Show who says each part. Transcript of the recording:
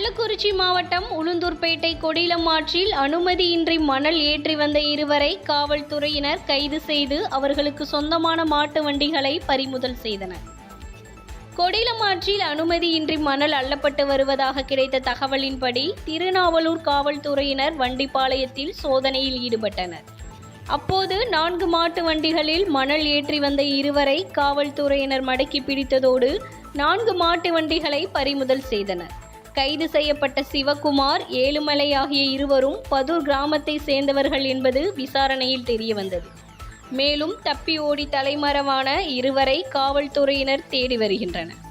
Speaker 1: கள்ளக்குறிச்சி மாவட்டம் உளுந்தூர்பேட்டை கொடிலம் ஆற்றில் அனுமதியின்றி மணல் ஏற்றி வந்த இருவரை காவல்துறையினர் கைது செய்து அவர்களுக்கு சொந்தமான மாட்டு வண்டிகளை பறிமுதல் செய்தனர். கொடிலம் ஆற்றில் அனுமதியின்றி மணல் அள்ளப்பட்டு வருவதாக கிடைத்த தகவலின்படி திருநாவலூர் காவல்துறையினர் வண்டிப்பாளையத்தில் சோதனையில் ஈடுபட்டனர். அப்போது நான்கு மாட்டு வண்டிகளில் மணல் ஏற்றி வந்த இருவரை காவல்துறையினர் மடக்கி பிடித்ததோடு நான்கு மாட்டு வண்டிகளை பறிமுதல் செய்தனர். கைது செய்யப்பட்ட சிவகுமார் ஏழுமலை ஆகிய இருவரும் பதூர் கிராமத்தை சேர்ந்தவர்கள் என்பது விசாரணையில் தெரியவந்தது. மேலும் தப்பி ஓடி தலைமறைவான இருவரை காவல்துறையினர் தேடி வருகின்றனர்.